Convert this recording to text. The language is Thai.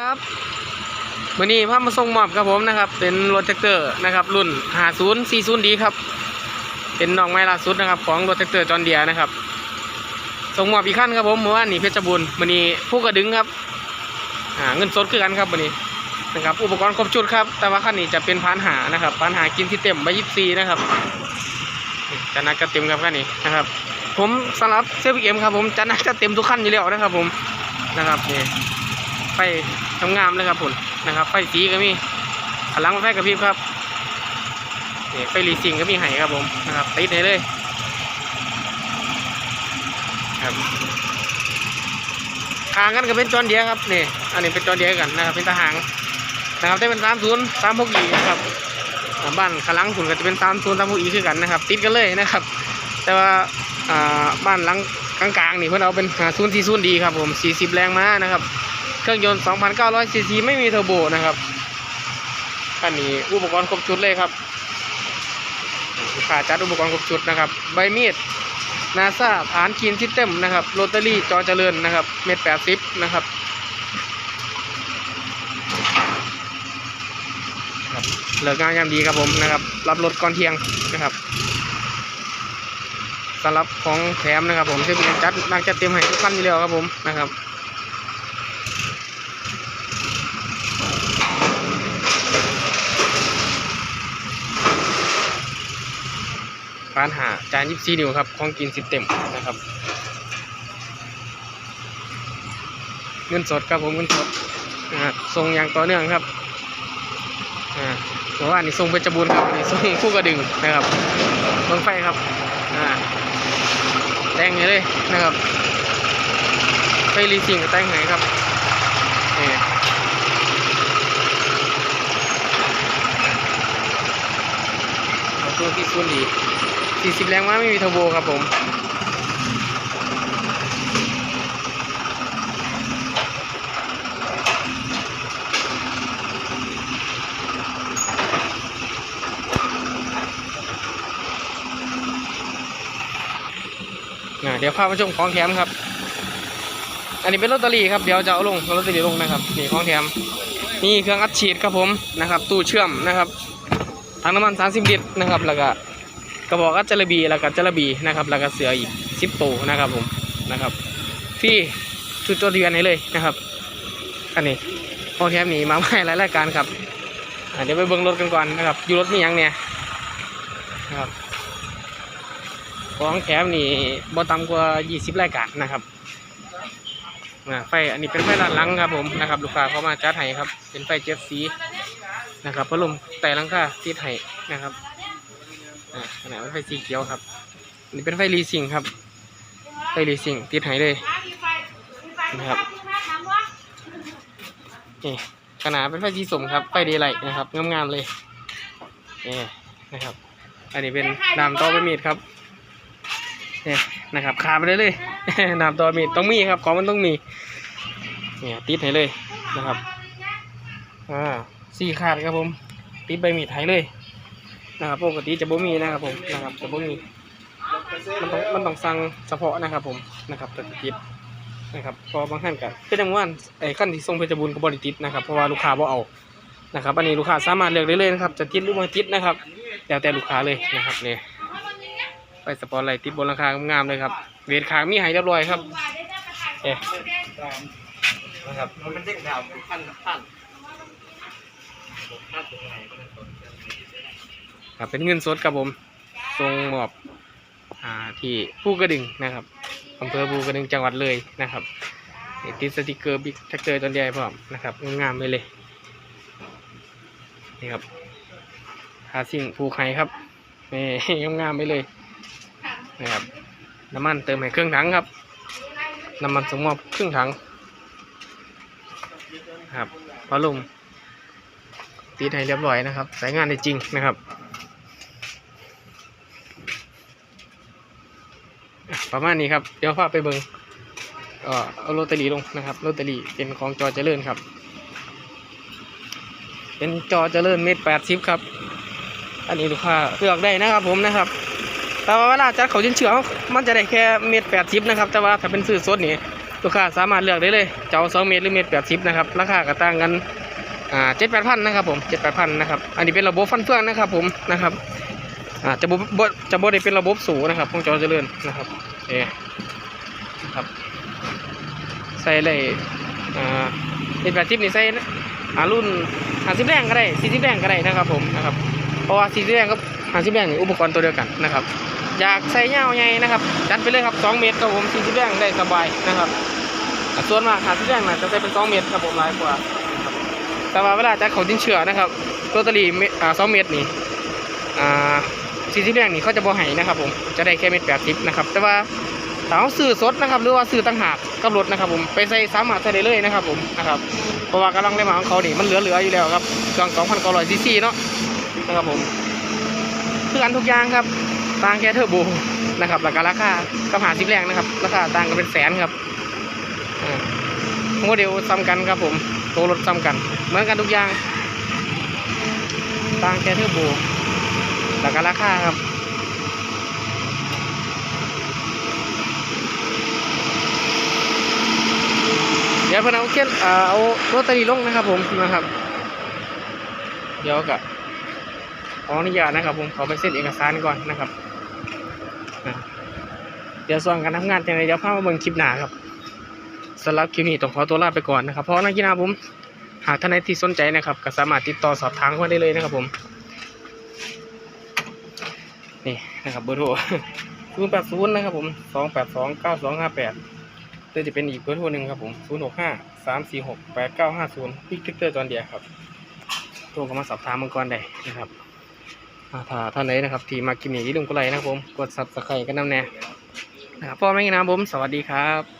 ครับวันนี้พามาส่งมอบครับผมนะครับ เป็นรถแท็กเตอร์นะครับ รุ่น5040ดีครับ เป็นน้องไม้ล่าสุดนะครับ ของรถแท็กเตอร์จอนเดียนะครับส่งมอบอีกขั้นครับผมเมื่อวานนี้เพชรบูรณ์วันนี้ผู้กระดึงครับอ่าเงินสดคือกันครับวันนี้นะครับ อุปกรณ์ครบชุดครับ แต่ว่าขั้นนี้จะเป็นพานหานะครับพานหากินที่เต็มใบยิบซีนะครับจะนัดจะเต็มครับขั้นนี้นะครับ ผมสำหรับเซฟเอ็มครับผมจะนัดจะเต็มทุกขั้นอยู่แล้วนะครับ ผมนะครับนี่ ฟงามๆเลยครับผมนะครับ ไฟสีก็มีพลังไฟกระพริบครับนี่ไฟรีซิงก็มีให้ครับผมนะครับติดให้เลยครับทางกันก็เป็นจอนเดียครับนี่อันนี้เป็นจอนเดียกันนะครับ เป็นทหารนะครับได้เป็นสามศูนย์สามหกอีนะครับบ้านขลังขุนก็จะเป็นสามศูนย์สามหกอีคือกันนะครับ ติดกันเลยนะครับ แต่ว่าอ่าบ้านหลังกลางๆนี่เพื่อนเอาเป็นหาศูนย์สี่ศูนย์ดีครับผมสี่สิบแรงม้านะครับ เครื่องยนต์ 2,900ซีซีไม่มีเทอร์โบนะครับคันนี้อุปกรณ์ครบชุดเลยครับลูกค้าจัดอุปกรณ์ครบชุดนะครับ ใบมีดนาซาฐานคีนซิสเต็มนะครับโรตารี่จอเจริญนะครับ เม็ดแปดสิบนะครับครับเลิกงานยามดีครับผมนะครับ รับรถก่อนเที่ยงนะครับสำหรับของแถมนะครับผมที่เป็นจัดนักจัดเตรียมให้ทุกคันอยู่แล้วครับผมนะครับานหาจานยิบซีนิวครับของกินสิบเต็มนะครับ เงินสดครับผมเงินสดอ่าส่งอย่างต่อเนื่องครับอ่าเพราะว่านี่ส่งเพชรบูรณ์ครับนี่ส่งคู่กระดึงนะครับรถไฟครับอ่าแต่งเลยนะครับไปรีซิ่งก็แต่งให้ครับเอาตัวที่สุดดี 40 แรงม้าไม่มีเทอร์โบครับผม เดี๋ยวพาไปชมของแถมครับ อันนี้เป็นลอตเตอรี่ครับ เดี๋ยวจะเอาลงลอตเตอรี่ลงนะครับ นี่ของแถม นี่เครื่องอัดฉีดครับผมนะครับ ตู้เชื่อมนะครับ ถังน้ำมัน 30 ลิตรนะครับ แล้วก็ กระบอกอัจจระบีแล้วก็จระบีนะครับแล้วก็เสืออีกสิบตัวนะครับผมนะครับฟรีชุดตัวเดือนให้เลยนะครับ อันนี้พอแถมนี้มาใหม่หลายรายการครับเดี๋ยวไปเบิ้งรถกันก่อนนะครับอยู่รถนี่ยังเนี่ยนะครับของแถมนี่บ่ต่ำกว่า 20 รายการนะครับไฟอันนี้เป็นไฟด้านหลังครับผมนะครับ ลูกค้าเขามาจัดให้ครับ เป็นไฟเจ็ดสีนะครับพัดลมแต่ลังค่าติดให้นะครับ อ่าขนาดเป็นไฟสีเขียวครับอันนี่เป็นไฟรีซิงครับ ไฟรีซิงติดให้เลยนะครับนี่ขนาดเป็นไฟสีสมครับ ไฟเดย์ไลท์นะครับงามๆเลยนี่นะครับ อันนี้เป็นน้ำต่อไปมีดครับนี่นะครับขาดไปเลยเลยน้ำต่อมีดต้องมีครับ ของมันต้องมีเนี่ยติดให้เลยนะครับอ่าสี่ขาดครับผม ติดใบมีดให้เลย นะครับปกติจะบ่มีนะครับผมนะครับจะบ่มีมันต้องมันต้องสั่งเฉพาะนะครับ ผมนะครับแต่ติดนะครับพอบางท่านก็เป็นจังหวะไอ้ขั้นที่ส่งเพชรบูรณ์ก็บริติดนะครับเพราะว่าลูกค้าบ่เอานะครับอันนี้ลูกค้าสามารถเลือกได้เลยนะครับ จะติดหรือไม่ติดนะครับแล้วแต่ลูกค้าเลยนะครับเนี่ยไปสปอร์ตไลท์ติดบนราคางามๆเลยครับเวทขางมีให้เรียบร้อยครับเอ๊ะนะครับมันเป็นเด็กดาวพันพัน ครับเป็นเงินสดครับผมส่งมอบอที่ผู้กระดึงนะครับอำเภอภูกระดึงจังหวัดเลยนะครับติดสติกเกอร์บิ๊กแท็กเตอร์ตัวใหญ่พร้อมนะครับงามไปเลยนี่ครับหาสิ่งผูกไห้ครับนี่งามๆไปเลยนะครับน้ำมันเติมให้เครื่องถังครับน้ำมันสมอบครึ่องถังครับพัดลมติดให้เรียบร้อยนะครับใช้งานได้จริงนะครับ ประมาณนี้ครับ เดี๋ยวพาไปเบิงเออเอาโรตารีลงนะครับโรตารีเป็นของจอเจริญครับ เป็นจอเจริญเมตรแปดสิบครับ อันนี้ลูกค้าเลือกได้นะครับผมนะครับ แต่ว่าเวลาจัดเขาชิ้นเฉือมันจะได้แค่เมตรแปดสิบนะครับ แต่ว่าถ้าเป็นซื้อสดนี่ลูกค้าสามารถเลือกได้เลยจะเอาสองเมตรหรือเมตรแปดสิบนะครับ ราคาก็ต่างกันอ่าเจ็ดแปดพันนะครับผมเจ็ดแปดพันนะครับ อันนี้เป็นระบบฟันเฟืองนะครับผมนะครับอ่าจะบ่บ่จะบ่ได้เป็นระบบสูงนะครับของจอเจริญนะครับ ครับ ใส่เลยอ่าเมตรแปดสิบนี่ใส่อ่ารุ่นหาสิบแรงก็ได้สี่สิบแรงก็ได้นะครับผมนะครับ เพราะว่าสี่สิบแรงกับห้าสิบแรงอุปกรณ์ตัวเดียวกันนะครับ อยากใส่เงาใหญ่นะครับจัดไปเลยครับสองเมตรครับผมสี่สิบแรงได้สบายนะครับส่วนมากหาสิบแรงนะจะใส่เป็นสองเมตรครับผมหลายกว่าแต่ว่าเวลาจัดเขาดินเชื่อนะครับตัวตลีเมตรอ่าสองเมตรนี่อ่า สี่สิบแรงนี่เขาจะบ่ให้นะครับผมจะได้แค่เมตรแปดสิบนะครับแต่ว่าถ้าเขาซื้อสดนะครับหรือว่าซื้อต่างหากกับรถนะครับผมไปใส่สามารถใส่ได้เลยนะครับผมนะครับเพราะว่ากำลังได้มาของเขานี่มันเหลือๆอยู่แล้วครับเครื่องสองพันเก้าร้อยซีซีเนาะนะครับผมคืออันทุกอย่างครับต่างแค่เทอร์โบนะครับราคาราคากับหาสิบแรงนะครับราคาต่างกันเป็นแสนครับอ่าโมเดลซ้ำกันครับผมตัวรถซ้ำกัน เหมือนกันทุกอย่างต่างแค่เทอร์โบ ราคาราคาครับเดี๋ยวเพิ่นเอาเขียนเอาโรตารีลงนะครับ ผมนะครับ เดี๋ยวกะขออนุญาตนะครับ ผมขอไปเซ็นเอกสารก่อนนะครับ เดี๋ยวส่วนการทำงานจะไงเดี๋ยวพามาเบิ่งคลิปหน้าครับสำหรับคลิปนี้ต้องขอตัวลาไปก่อนนะครับเพราะนักกีฬาผมหากท่านใดที่สนใจนะครับ ก็สามารถติดต่อสอบถามเข้ามาได้เลยนะครับผม นี่นะครับเบอร์โทรศูนย์แปดศูนย์นะครับผมสองแปดสองเก้าสองห้าแปดหรือจะเป็นอีกเบอร์โทรหนึ่งครับผมศูนย์หกห้าสามสี่หกแปดเก้าห้าศูนย์พิกเตอร์จอนเดียครับโทรเข้ามาสอบถามมังกรได้นะครับถ้าท่านไหนนะครับ ที่มากินหนีลุงกุไลนะครับผม กดซับสไครต์กันน้ำแน่นะครับพ่อแม่งนะผม สวัสดีครับ